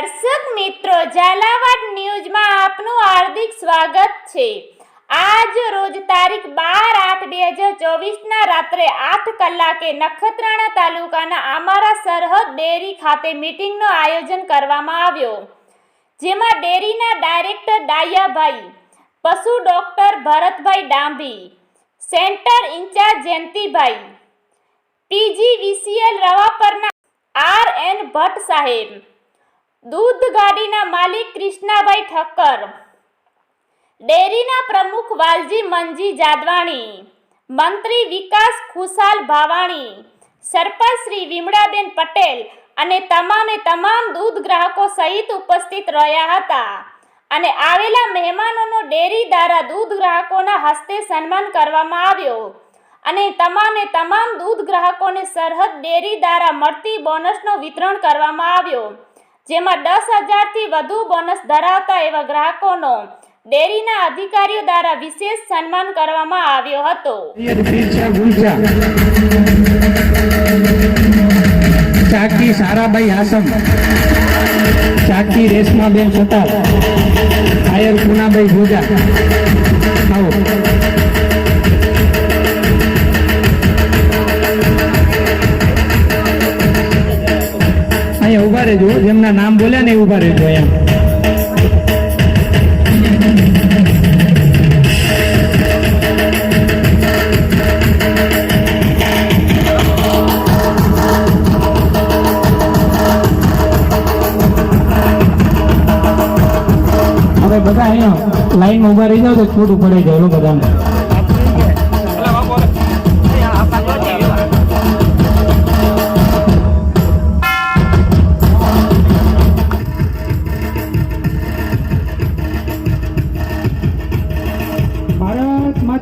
દર્શક મિત્રો, ઝાલાવાડ ન્યૂઝમાં આપનું હાર્દિક સ્વાગત છે. આજ રોજ તારીખ બાર આઠ બે હજાર ચોવીસના રાત્રે આઠ કલાકે નખત્રાણા તાલુકાના અમારા સરહદ ડેરી ખાતે મિટિંગનું આયોજન કરવામાં આવ્યો. જેમાં ડેરીના ડાયરેક્ટર ડાયાભાઈ, પશુ doctor Bharatbhai Dabhi, centre incharge Jayantibhai, PGVCL રવાપરના R N Bhatt સાહેબ દૂધ ગાડીના માલિક કૃષ્ણાભાઈ ઠક્કર. ડેરીના પ્રમુખ વાલજી મંજી જાદવાણી. મંત્રી વિકાસ ખુશાલ ભાવાણી. સરપંચ શ્રી વિમળાબેન પટેલ અને તમામે તમામ દૂધ ગ્રાહકો સહિત ઉપસ્થિત રહ્યા હતા અને આવેલા મહેમાનોનો ડેરી દ્વારા દૂધ ગ્રાહકોના હસ્તે સન્માન કરવામાં આવ્યો અને તમામે તમામ દૂધ ગ્રાહકોને સરહદ ડેરી દ્વારા મળતી બોનસનું વિતરણ કરવામાં આવ્યો. જેમાં દસ હજારથી વધુ બોનસ ધરાવતા એવા ગ્રાહકોનો ડેરીના અધિકારીઓ દ્વારા વિશેષ સન્માન કરવામાં આવ્યો હતો. ચાકી સારાભાઈ હાસમ ચાકી રેશમાબેન સતાર. આયર પૂનાભાઈ ભોજા. આવો. રહેજો જેમના નામ બોલ્યા ને ઊભા રહેજો એમ. હવે બધા અહીંયા લાઈનમાં ઊભા રહી જાવ તો છોટું પડી જાય બધાને.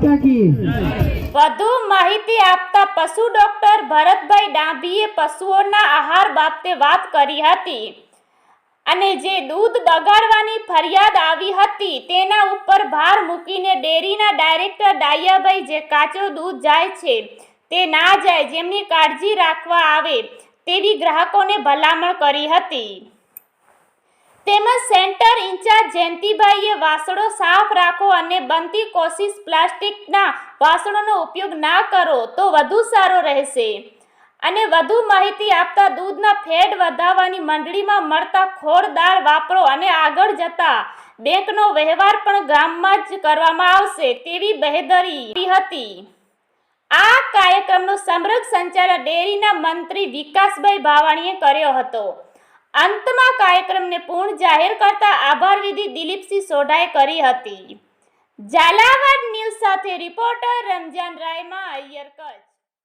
માતા વધુ માહિતી આપતા પશુ ડોક્ટર ભરતભાઈ ડાભીએ પશુઓના આહાર બાબતે વાત કરી હતી અને જે દૂધ બગાડવાની ફરિયાદ આવી હતી તેના ઉપર ભાર મૂકીને ડેરીના ડાયરેક્ટર ડાયાભાઈ જે કાચો દૂધ જાય છે તે ના જાય, જેમની કાળજી રાખવા આવે તેવી ગ્રાહકોને ભલામણ કરી હતી. તેમજ સેન્ટર ઇન્ચાર્જ જયંતિભાઈએ વાસણો સાફ રાખો અને બનતી કોશિશ પ્લાસ્ટિકના વાસણોનો ઉપયોગ ના કરો તો વધુ સારો રહેશે. અને વધુ માહિતી આપતા દૂધના ફેડ વધારવાની મંડળીમાં મળતા ખોળ દાળ વાપરો અને આગળ જતા બેંકનો વ્યવહાર પણ ગામમાં જ કરવામાં આવશે તેવી બહેદરી હતી. આ કાર્યક્રમનું સમગ્ર સંચાલન ડેરીના મંત્રી વિકાસભાઈ ભાવાણીએ કર્યો હતો. અંતમાં કાર્યક્રમને પૂર્ણ જાહેર કરતા આભાર વિધિ દિલીપસિંહ સોઢાએ કરી હતી. ઝાલાવાડ ન્યૂઝ સાથે રિપોર્ટર રમજાન રાયમાં અય્યર કચ્છ.